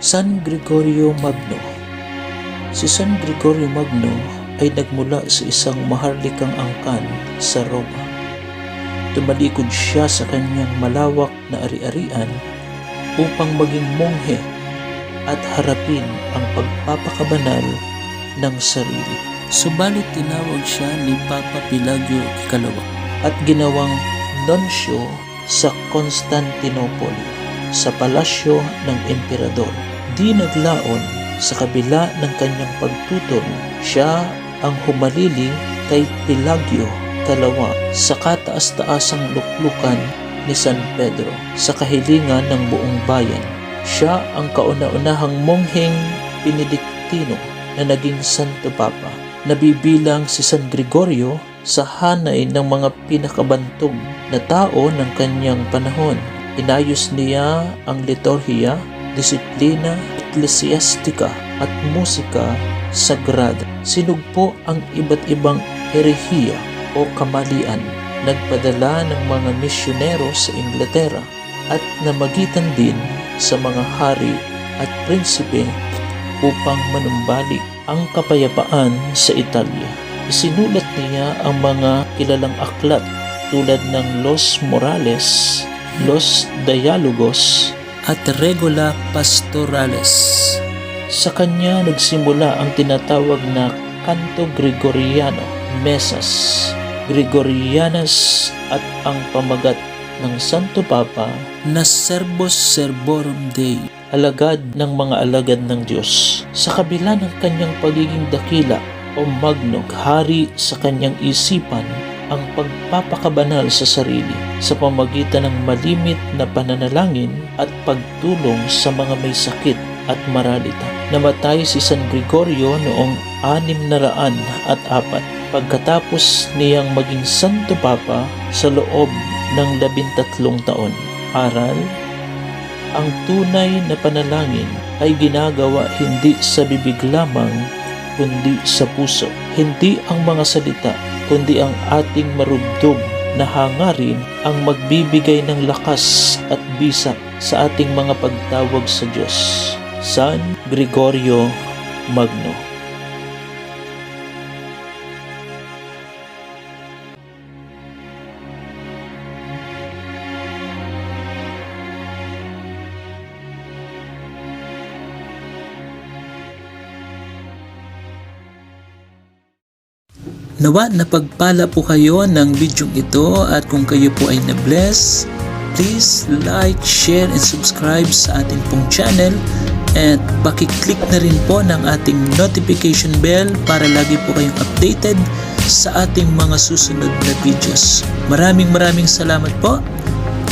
San Gregorio Magno Si San Gregorio Magno ay nagmula sa isang maharlikang angkan sa Roma. Tumalikod siya sa kanyang malawak na ari-arian upang maging monghe at harapin ang pagpapakabanal ng sarili. Subalit tinawag siya ni Papa Pilagyo Ikalawa at ginawang nonsyo sa Constantinople sa palasyo ng emperador. Di naglaon sa kabila ng kanyang pagtutol, siya ang humalili kay Pilagyo Kalawa sa kataas-taasang luklukan ni San Pedro sa kahilingan ng buong bayan. Siya ang kauna-unahang mongheng Benediktino na naging Santo Papa. Nabibilang si San Gregorio sa hanay ng mga pinakabantog na tao ng kanyang panahon. Inayos niya ang liturhiya, disiplina, eklesiastika at musika sagrada. Sinugpo ang iba't ibang herehiya o kamalian. Nagpadala ng mga misyonero sa Inglaterra at namagitan din sa mga hari at prinsipe upang manumbalik ang kapayapaan sa Italia. Isinulat niya ang mga kilalang aklat tulad ng Los Morales, Los Dialogos at Regula Pastorales. Sa kanya nagsimula ang tinatawag na Canto Gregoriano, Mesas, Gregorianas at ang pamagat ng Santo Papa na Servus Servorum Dei, alagad ng mga alagad ng Diyos. Sa kabila ng kanyang pagiging dakila o magno, hari sa kanyang isipan ang pagpapakabanal sa sarili sa pamagitan ng malimit na pananalangin at pagtulong sa mga may sakit at maralita. Namatay si San Gregorio noong anim na raan at apat pagkatapos niyang maging Santo Papa sa loob ng labintatlong taon. Aral, ang tunay na panalangin ay ginagawa hindi sa bibig lamang kundi sa puso. Hindi ang mga salita kundi ang ating marubdob na hangarin ang magbibigay ng lakas at bisa sa ating mga pagtawag sa Diyos. San Gregorio Magno Nawa na pagpala po kayo ng video ito at kung kayo po ay na-bless, please like, share, and subscribe sa ating pong channel at pakiclick na rin po ng ating notification bell para lagi po kayong updated sa ating mga susunod na videos. Maraming maraming salamat po.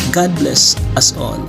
God bless us all.